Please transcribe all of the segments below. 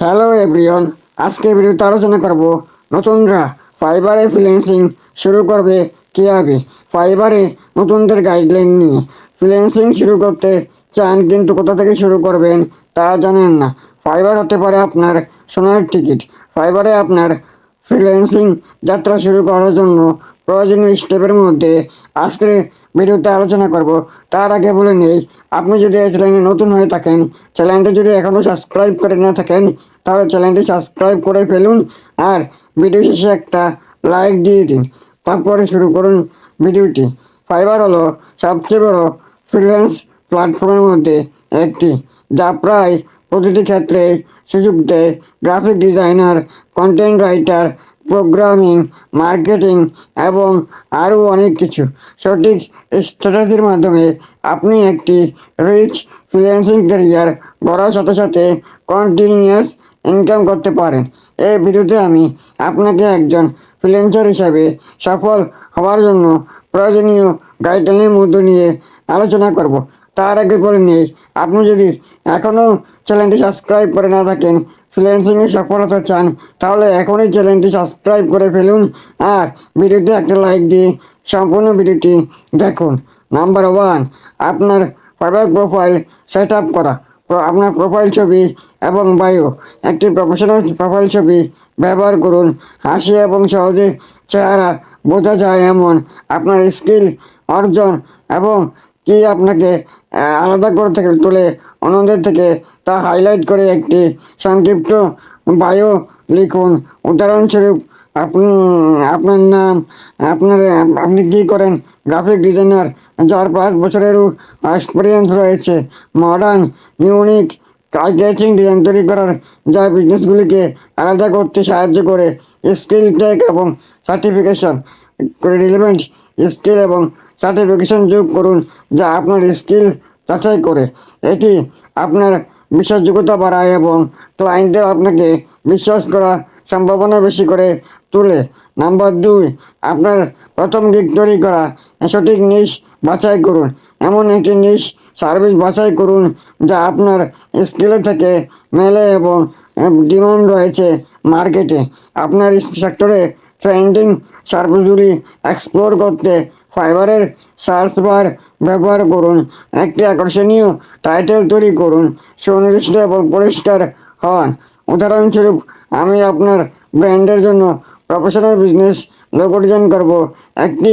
Hello everyone আজকে ভিডিওতে আলোচনা করব নতুনরা ফাইবারে ফ্রিল্যান্সিং শুরু করবে কীভাবে? ফাইবারে নতুনদের গাইডলাইন নিয়ে। ফ্রিল্যান্সিং শুরু করতে চান কিন্তু কোথা থেকে শুরু করবেন তা জানেন না। ফাইবার হতে পারে আপনার সোনার টিকিট ফাইবারে আপনার ফ্রিল্যান্সিং যাত্রা শুরু করার জন্য প্রয়োজনীয় স্টেপের মধ্যে আজকে ভিডিওতে আলোচনা করব। তার আগে বলে নেই, আপনি যদি এই চ্যানেলে নতুন হয়ে থাকেন চ্যানেলটি যদি এখনও সাবস্ক্রাইব করে না থাকেন তাহলে চ্যানেলটি সাবস্ক্রাইব করে ফেলুন আর ভিডিও শেষে একটা লাইক দিয়ে দিন। তারপরে শুরু করুন ভিডিওটি। ফাইবার হলো সবচেয়ে বড় ফ্রিল্যান্স প্ল্যাটফর্মের মধ্যে একটি, যা প্রায় প্রতিটি ক্ষেত্রে সুযোগ দেয় graphic designer, content writer, programming, marketing এবং আরও অনেক কিছু। সঠিক স্ট্র্যাটেজির মাধ্যমে আপনি একটি রিচ ফ্রিল্যান্সিং ক্যারিয়ার গড়ার সাথে সাথে কন্টিনিউয়াস ইনকাম করতে পারেন। এই ভিডিওতে আমি আপনাকে একজন ফ্রিল্যান্সার হিসাবে সফল হওয়ার জন্য প্রয়োজনীয় গাইডলাইনের মধ্য নিয়ে আলোচনা করব। তার আগে বলে নেই, আপনি যদি এখনও চ্যানেলটি সাবস্ক্রাইব করে না থাকেন ফ্রিল্যান্সিংয়ে সফলতা চান, তাহলে এখনই চ্যানেলটি সাবস্ক্রাইব করে ফেলুন আর ভিডিওতে একটা লাইক দিয়ে সম্পূর্ণ ভিডিওটি দেখুন। নাম্বার ওয়ান আপনার ফাইবার প্রোফাইল সেট আপ করা। আপনার প্রোফাইল ছবি এবং বায়ু, একটি প্রফেশনাল প্রোফাইল ছবি ব্যবহার করুন। হাসি এবং সহজে চেহারা বোঝা যায় এমন আপনার স্কিল অর্জন এবং কি আপনাকে আলাদা করে থেকে তোলে অন্যদের থেকে তা হাইলাইট করে একটি সংক্ষিপ্ত বায়ু লিখুন। উদাহরণস্বরূপ, আপনি, আপনার নাম, আপনার, আপনি কী করেন? গ্রাফিক ডিজাইনার যার পাঁচ বছরেরও এক্সপিরিয়েন্স রয়েছে। মডার্ন ইউনিক কার্যেচিং ডিজাইন তৈরি করার যা বিজনেসগুলিকে আলাদা করতে সাহায্য করে স্কিল টেক এবং সার্টিফিকেশন রিলেভেন্ট স্কিল এবং সার্টিফিকেশন যোগ করুন যা আপনার স্কিল যাচাই করে। এটি আপনার বিশ্বাসযোগ্যতা বাড়ায় এবং ক্লায়েন্টের আপনাকে বিশ্বাস করা সম্ভাবনা বেশি করে তোলে। নাম্বার দুই, আপনার প্রথম দিক তৈরি করা সঠিক নিশ বাছাই করুন। এমন একটি নিশ সার্ভিস বাছাই করুন, যা আপনার স্কিলে থেকে মেলে এবং ডিমান্ড রয়েছে মার্কেটে। আপনার সেক্টরে ট্রেন্ডিং সার্ভিসগুলি এক্সপ্লোর করতে ফাইবারের সার্চ বার ব্যবহার করুন। একটি আকর্ষণীয় টাইটেল তৈরি করুন, সুনির্দিষ্ট এবং পরিষ্কার হন। উদাহরণস্বরূপ, আমি আপনার ব্র্যান্ডের জন্য প্রফেশনাল বিজনেস লোগো ডিজাইন করব। একটি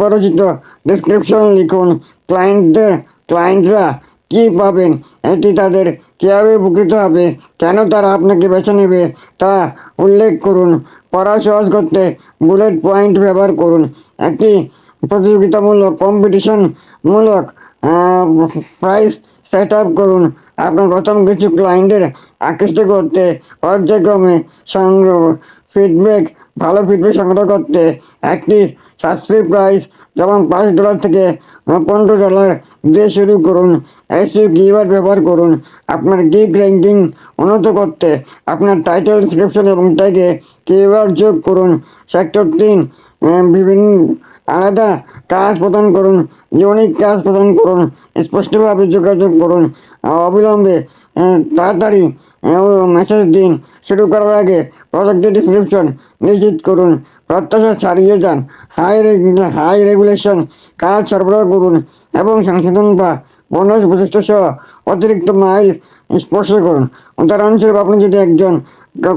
পরিচিত ডিসক্রিপশন লিখুন। ক্লায়েন্টদের ক্লায়েন্টরা কী পাবেন? এটি তাদের কীভাবে উপকৃত হবে? কেন তারা আপনাকে বেছে নেবে? তা উল্লেখ করুন। পড়া সহজ করতে বুলেট পয়েন্ট ব্যবহার করুন। একটি প্রতিযোগিতামূলক কম্পিটিশনমূলক প্রাইস সেট আপ করুন। আপনার প্রথম কিছু ক্লায়েন্টের আকৃষ্ট করতে পর্যায়ক্রমে সংগ্রহ ফিডব্যাক ভালো ফিডব্যাক সংগ্রহ করতে। একটি সাশ্রয়ী প্রাইস যেমন পাঁচ ডলার থেকে পনেরো ডলার দিয়ে শুরু করুন। এসিও কিওয়ার্ড ব্যবহার করুন। আপনার গিগ র্যাঙ্কিং উন্নত করতে আপনার টাইটেল ডিসক্রিপশন এবং ট্যাগে কিওয়ার্ড যোগ করুন। সেক্টর তিন বিভিন্ন আলাদা কাজ প্রদান করুন ইউনিক কাজ প্রদান করুন, স্পষ্টভাবে যোগাযোগ করুন। অবিলম্বে তাড়াতাড়ি মেসেজ দিন। শুরু করার আগে প্রজেক্টের ডিসক্রিপশন নিশ্চিত করুন। প্রত্যাশা ছাড়িয়ে যান। হাই হাই রেগুলেশন কাজ সরবরাহ করুন এবং সংশোধন বা বোনাস প্রচেষ্টা সহ অতিরিক্ত মাইল স্পর্শ করুন। উদাহরণস্বরূপ, আপনি যদি একজন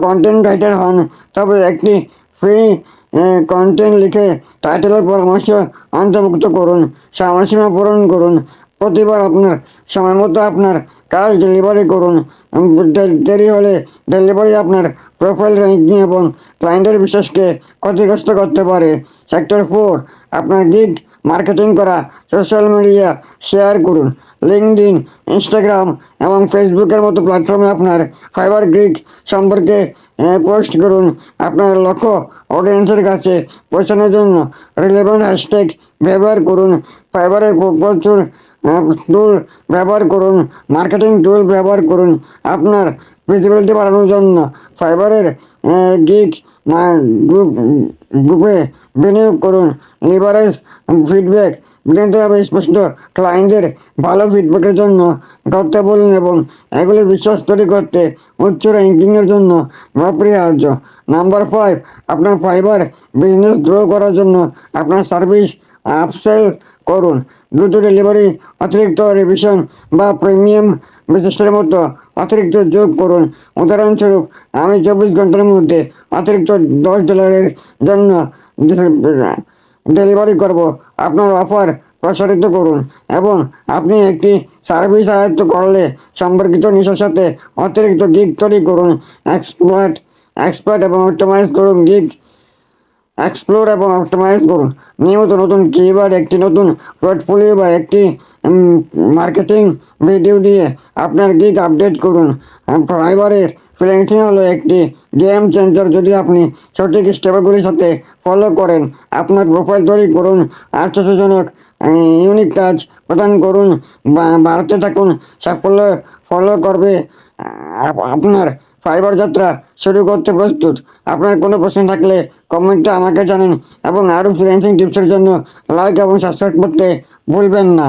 কন্টেন্ট রাইটার হন, তবে একটি ফ্রি কন্টেন্ট লিখে টাইটেলের পরামর্শ অন্তর্ভুক্ত করুন। সময়সীমা পূরণ করুন। প্রতিবার আপনার সময় মতো আপনার কাজ ডেলিভারি করুন। দেরি হলে ডেলিভারি আপনার প্রোফাইল র্যাঙ্কিং এবং ক্লায়েন্টের বিশ্বাসকে ক্ষতিগ্রস্ত করতে পারে। সেক্টর ফোর আপনার গিগ মার্কেটিং করা সোশ্যাল মিডিয়া শেয়ার করুন। লিঙ্কডিন ইনস্টাগ্রাম এবং ফেসবুকের মতো প্ল্যাটফর্মে আপনার ফাইবার গিগ সম্পর্কে পোস্ট করুন। আপনার লক্ষ্য অডিয়েন্সের কাছে পৌঁছানোর জন্য রিলেভেন্ট হ্যাশট্যাগ ব্যবহার করুন। ফাইবারের প্রচুর টুল ব্যবহার করুন মার্কেটিং টুল ব্যবহার করুন আপনার ভিজিবিলিটি বাড়ানোর জন্য। ফাইবারের গিগ গ্রুপ গ্রুপে বিনিয়োগ করুন। লিভারেজ ফিডব্যাক বিনীতভাবে স্পষ্ট ক্লায়েন্টদের ভালো ফিডব্যাকের জন্য করতে বলুন এবং এগুলি বিশ্বাস তৈরি করতে উচ্চ র্যাঙ্কিংয়ের জন্য অপরিহার্য। নাম্বার ফাইভ আপনার ফাইবার বিজনেস গ্রো করার জন্য আপনার সার্ভিস আপসেল করুন। দ্রুত ডেলিভারি অতিরিক্ত রিভিশন বা প্রিমিয়াম বিশিষ্টের মতো অতিরিক্ত যোগ করুন। উদাহরণস্বরূপ, আমি চব্বিশ ঘণ্টার মধ্যে অতিরিক্ত দশ ডলারের জন্য ডেলিভারি করব। আপনার অফার প্রসারিত করুন এবং আপনি একটি সার্ভিস আয়ত্ত করলে সম্পর্কিত নিশার সাথে অতিরিক্ত গিগ তৈরি করুন। এক্সপার্ট এক্সপার্ট এবং অপটিমাইজ করুন গিগ এক্সপ্লোর এবং অপটিমাইজ করুন নিয়মিত নতুন কিবার একটি নতুন পোর্টফোলিও বা একটি মার্কেটিং ভিডিও দিয়ে আপনার গিগ আপডেট করুন। ফাইবারের ফ্রিল্যান্সিং হলো একটি গেম চেঞ্জার যদি আপনি সঠিক স্টেপগুলির সাথে ফলো করেন, আপনার প্রোফাইল তৈরি করুন আশ্চর্যজনক ইউনিক কাজ প্রদান করুন, বা, বাড়তে থাকুন, সাফল্য ফলো করবে আপনার ফাইবার যাত্রা শুরু করতে প্রস্তুত। আপনার কোনো প্রশ্ন থাকলে কমেন্টে আমাকে জানান এবং আরও ফ্রিল্যান্সিং টিপসের জন্য লাইক এবং সাবস্ক্রাইব করতে ভুলবেন না।